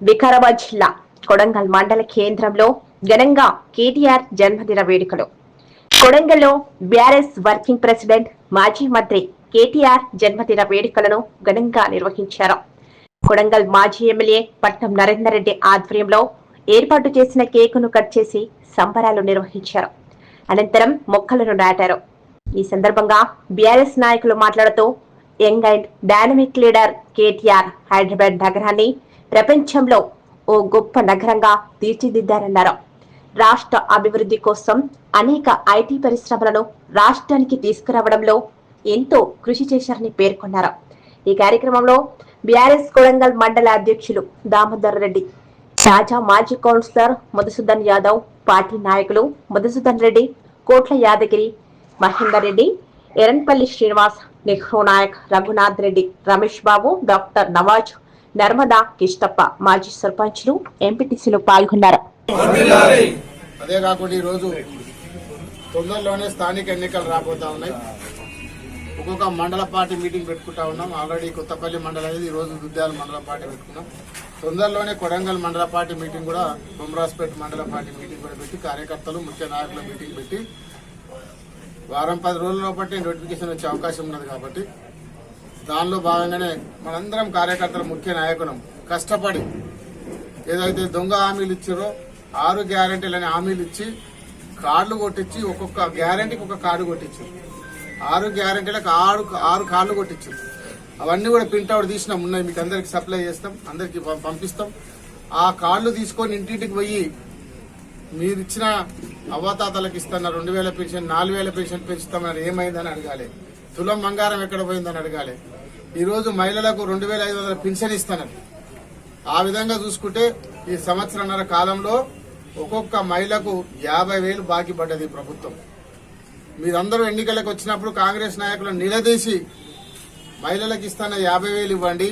వికారాబాద్ జిల్లా కొడంగల్ మండల కేంద్రంలో ఘనంగా కేటీఆర్ జన్మదిన వేడుకలు. కొడంగల్లో బీఆర్ఎస్ వర్కింగ్ ప్రెసిడెంట్ మాజీ మంత్రి కేటీఆర్ జన్మదిన వేడుకలను ఘనంగా నిర్వహించారు. కొడంగల్ మాజీ ఎమ్మెల్యే పట్నం నరేందర్ రెడ్డి ఆధ్వర్యంలో ఏర్పాటు చేసిన కేకును కట్ చేసి సంబరాలు నిర్వహించారు. అనంతరం మొక్కలను నాటారు. ఈ సందర్భంగా బీఆర్ఎస్ నాయకులు మాట్లాడుతూ young and dynamic leader KTR Hyderabad నగరాన్ని ప్రపంచంలో ఓ గొప్ప నగరంగా తీర్చిదిద్దారన్నారు. రాష్ట్ర అభివృద్ధి కోసం అనేక ఐటీ పరిశ్రమలను రాష్ట్రానికి తీసుకురావడంలో ఎంతో కృషి చేశారని పేర్కొన్నారు. ఈ కార్యక్రమంలో బీఆర్ఎస్ కొడంగల్ మండల అధ్యక్షులు దామోదర్ రెడ్డి తాజా మాజీ కౌన్సిలర్ మధుసూదన్ యాదవ్ పార్టీ నాయకులు మధుసూదన్ రెడ్డి కోట్ల యాదగిరి మహేందర్ రెడ్డి ఎరన్పల్లి శ్రీనివాస్ నెహ్రూ నాయక్ రఘునాథ్ రెడ్డి రమేష్ బాబు డాక్టర్ నవాజ్ నర్మదా కిష్టప్ప మాజీ సర్పంచ్లు ఎంపీటీసీలు పాల్గొన్నారు. అదే కాకుండా ఈరోజు తొందరలోనే స్థానిక ఎన్నికలు రాబోతా ఉన్నాయి. ఒక్కొక్క మండల పార్టీ మీటింగ్ పెట్టుకుంటా ఉన్నాం. ఆల్రెడీ కొత్తపల్లి మండలం అనేది ఈరోజు దుద్యాల మండల పార్టీ పెట్టుకున్నాం. తొందరలోనే కొడంగల్ మండల పార్టీ మీటింగ్ కూడా బొమ్రాజ్పేట మండల పార్టీ మీటింగ్ కూడా పెట్టి కార్యకర్తలు ముఖ్య నాయకుల మీటింగ్ పెట్టి వారం పది రోజుల బట్టి నోటిఫికేషన్ వచ్చే అవకాశం ఉన్నది కాబట్టి దానిలో భాగంగానే మనందరం కార్యకర్తల ముఖ్య నాయకులం. కష్టపడి ఏదైతే దొంగ హామీలు ఇచ్చారో ఆరు గ్యారంటీలని హామీలు ఇచ్చి కార్డులు కొట్టించి ఒక్కొక్క గ్యారంటీకి ఒక కార్డు కొట్టించారు. ఆరు గ్యారంటీలకు ఆరు ఆరు కార్డులు కొట్టించారు. అవన్నీ కూడా ప్రింట్అవుట్ తీసినాం. ఉన్నాయి మీకు అందరికి సప్లై చేస్తాం అందరికి పంపిస్తాం. ఆ కార్డులు తీసుకొని ఇంటింటికి పోయి మీరు ఇచ్చిన అవ్వాతాతలకు ఇస్తున్న రెండు వేల పెన్షన్ నాలుగు వేల పెన్షన్ పెంచుతామని ఏమైందని అడగాలి. తులం బంగారం ఎక్కడ పోయిందని అడగాలి. ఈరోజు మహిళలకు రెండు వేల ఐదు వందల పెన్షన్ ఇస్తున్నారు ఆ విధంగా చూసుకుంటే ఈ సంవత్సరంన్నర కాలంలో ఒక్కొక్క మహిళకు యాభై వేలు బాకీ పడ్డది ప్రభుత్వం. మీరందరూ ఎన్నికలకు వచ్చినప్పుడు కాంగ్రెస్ నాయకులను నిలదీసి మహిళలకు ఇస్తాన యాభై వేలు ఇవ్వండి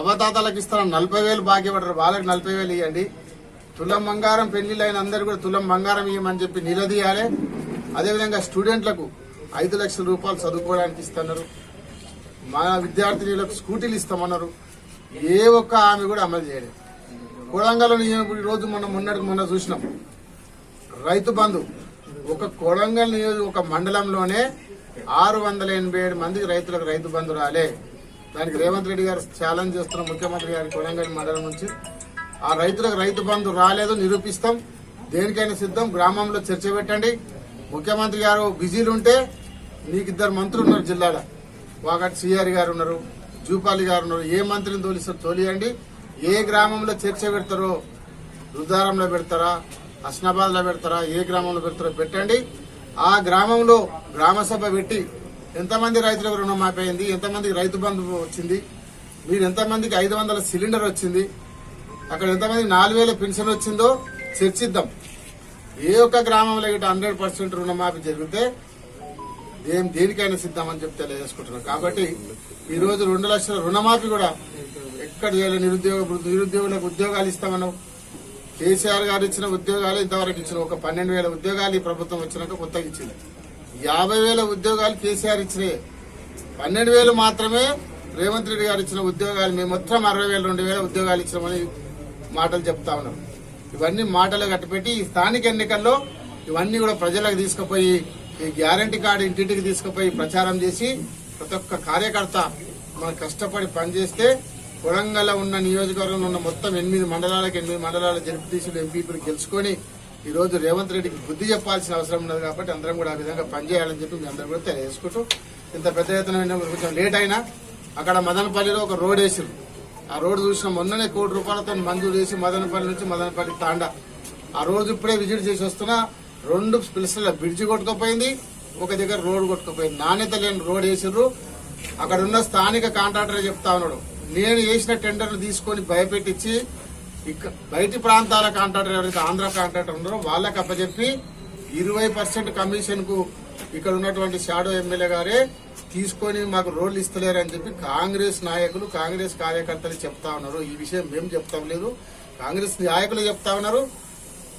అవతాతలకు ఇస్తాన నలభై వేలు బాకీ పడరు వాళ్ళకి నలభై వేలు ఇవ్వండి తులం బంగారం పెళ్ళిళ్ళైన అందరూ కూడా తులం బంగారం ఇవ్వమని చెప్పి నిలదీయాలి. అదేవిధంగా స్టూడెంట్లకు ఐదు లక్షల రూపాయలు చదువుకోవడానికి ఇస్తున్నారు. మా విద్యార్థినీలకు స్కూటీలు ఇస్తామన్నారు. ఏ ఒక్క ఆమె కూడా అమలు చేయలేదు. కొడంగల్ రోజు మనం మొన్నటికి మొన్న చూసినాం. రైతు బంధు ఒక కొడంగల్ నియోజక ఒక మండలంలోనే ఆరు వందల ఎనభై ఏడు మందికి రైతులకు రైతు బంధు రాలే. దానికి రేవంత్ రెడ్డి గారు ఛాలెంజ్ చేస్తున్న ముఖ్యమంత్రి గారి కొడంగల్ మండలం నుంచి ఆ రైతులకు రైతు బంధు రాలేదు నిరూపిస్తాం. దేనికైనా సిద్ధం గ్రామంలో చర్చ పెట్టండి. ముఖ్యమంత్రి గారు బిజీలు ఉంటే మీకు ఇద్దరు మంత్రులు ఉన్నారు జిల్లాలో. వాగట్ సిఆర్ గారు ఉన్నారు జూపాలి గారు ఉన్నారు ఏ మంత్రిని తోలిస్తారు తోలియండి. ఏ గ్రామంలో చర్చ పెడతారో రుద్దారంలో పెడతారా హస్నాబాద్లో పెడతారా ఏ గ్రామంలో పెడతారో పెట్టండి. ఆ గ్రామంలో గ్రామసభ పెట్టి ఎంతమంది రైతులకు రుణమాఫీ అయింది ఎంతమందికి రైతు బంధు వచ్చింది? మీరు ఎంతమందికి ఐదు వందల సిలిండర్ వచ్చింది? అక్కడ ఎంతమందికి నాలుగు వేల పెన్షన్ వచ్చిందో చర్చిద్దాం. ఏ ఒక్క గ్రామంలో ఇటు హండ్రెడ్ పర్సెంట్ రుణమాఫీ జరిగితే ఏం దేనికైనా సిద్ధమని చెప్పి తెలియజేసుకుంటున్నాం. కాబట్టి ఈ రోజు రెండు లక్షల రుణమాఫీ కూడా ఎక్కడ చేయాలి నిరుద్యోగ నిరుద్యోగులకు ఉద్యోగాలు ఇస్తామన్నావు కేసీఆర్ గారు ఇచ్చిన ఉద్యోగాలు ఇంతవరకు ఇచ్చిన ఒక పన్నెండు వేల ఉద్యోగాలు ఈ ప్రభుత్వం వచ్చినాక కొత్తగా ఇచ్చింది. యాభై వేల ఉద్యోగాలు కేసీఆర్ ఇచ్చినాయి. పన్నెండు వేలు మాత్రమే రేవంత్ రెడ్డి గారు ఇచ్చిన ఉద్యోగాలు మేము మొత్తం అరవై వేల రెండు వేల ఉద్యోగాలు ఇచ్చినామని మాటలు చెప్తా ఉన్నాం. ఇవన్నీ మాటలు కట్టిపెట్టి ఈ స్థానిక ఎన్నికల్లో ఇవన్నీ కూడా ప్రజలకు తీసుకుపోయి ఈ గ్యారంటీ కార్డు ఇంటింటికి తీసుకుపోయి ప్రచారం చేసి ప్రతి ఒక్క కార్యకర్త మనం కష్టపడి పనిచేస్తే వరంగల్ ఉన్న నియోజకవర్గంలో ఉన్న మొత్తం ఎనిమిది మండలాలకు ఎనిమిది మండలాల జడ్పీటీసీలు ఎంపీపీలు గెలుచుకొని ఈ రోజు రేవంత్ రెడ్డికి బుద్ధి చెప్పాల్సిన అవసరం ఉన్నది కాబట్టి అందరం కూడా ఆ విధంగా పనిచేయాలని చెప్పి మీ అందరూ కూడా తెలియజేసుకుంటూ ఇంత పెద్ద ఎత్తున కొంచెం లేట్ అయినా అక్కడ మదనపల్లిలో ఒక రోడ్ వేసారు ఆ రోడ్డు చూసిన మొన్ననే కోటి రూపాయలతో మంజూరు చేసి మదనపల్లి నుంచి మదనపల్లి తాండా. ఆ రోజు ఇప్పుడే విజిట్ చేసి వస్తున్నా రెండు పిలుసుల బ్రిడ్జి కొట్టుకుపోయింది ఒక దగ్గర రోడ్ కొట్టుకుపోయింది. నాణ్యత లేని రోడ్ వేసిర్రు. అక్కడ ఉన్న స్థానిక కాంట్రాక్టర్ చెప్తా ఉన్నాడు నేను వేసిన టెండర్లు తీసుకొని భయపెట్టించి ఇక బయటి ప్రాంతాల కాంట్రాక్టర్ ఎవరైతే ఆంధ్ర కాంట్రాక్టర్ ఉన్నారో వాళ్ళకి అప్పచెప్పి ఇరవై పర్సెంట్ కమిషన్కు ఇక్కడ ఉన్నటువంటి షాడో ఎమ్మెల్యే గారే తీసుకొని మాకు రోడ్లు ఇస్తలేరు అని చెప్పి కాంగ్రెస్ నాయకులు కాంగ్రెస్ కార్యకర్తలు చెప్తా ఉన్నారు. ఈ విషయం మేము చెప్తాం లేదు. కాంగ్రెస్ నాయకులు చెప్తా ఉన్నారు.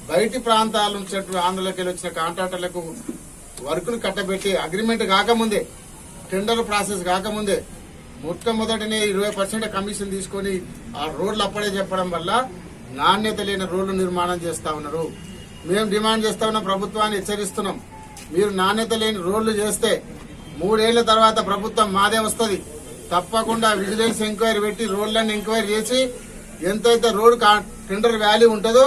బయటి ప్రాంతాల నుంచి ఆంధ్రలోకి వెళ్ళి వచ్చిన కాంట్రాక్టర్లకు వర్కులు కట్టబెట్టి అగ్రిమెంట్ కాకముందే టెండర్ ప్రాసెస్ కాకముందే మొట్టమొదటినే ఇరవై పర్సెంట్ కమిషన్ తీసుకొని ఆ రోడ్లు అప్పుడే చెప్పడం వల్ల నాణ్యత లేని రోడ్లు నిర్మాణం చేస్తా ఉన్నారు. మేము డిమాండ్ చేస్తా ఉన్న ప్రభుత్వాన్ని హెచ్చరిస్తున్నాం. మీరు నాణ్యత లేని రోడ్లు చేస్తే మూడేళ్ళ తర్వాత ప్రభుత్వం మాదే వస్తుంది. తప్పకుండా విజిలెన్స్ ఎంక్వైరీ పెట్టి రోడ్లన్నీ ఎంక్వైరీ చేసి ఎంతైతే రోడ్ కా- టెండర్ వాల్యూ ఉంటుందో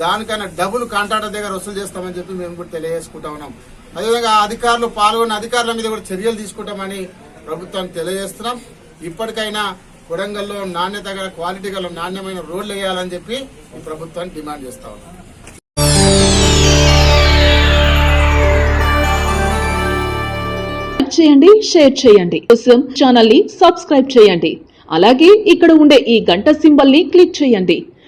దానికన్నా డబ్బులు కాంట్రాక్టర్ దగ్గర వసూలు చేస్తామని చెప్పి మేము కూడా తెలియజేసుకుంటా ఉన్నాం. అదేవిధంగా అధికారులు పాల్గొన్న అధికారుల మీద కూడా చర్యలు తీసుకుంటామని ప్రభుత్వాన్ని తెలియజేస్తున్నాం. ఇప్పటికైనా కొడంగల్లో నాణ్యత గల క్వాలిటీ గల నాణ్యమైన రోడ్లు వేయాలని చెప్పి ఈ ప్రభుత్వాన్ని డిమాండ్ చేస్తా ఉన్నాం. చేయండి షేర్ చేయండి. కోసం ఛానల్ని సబ్స్క్రైబ్ చేయండి. అలాగే ఇక్కడ ఉండే ఈ గంట సింబల్ని క్లిక్ చేయండి.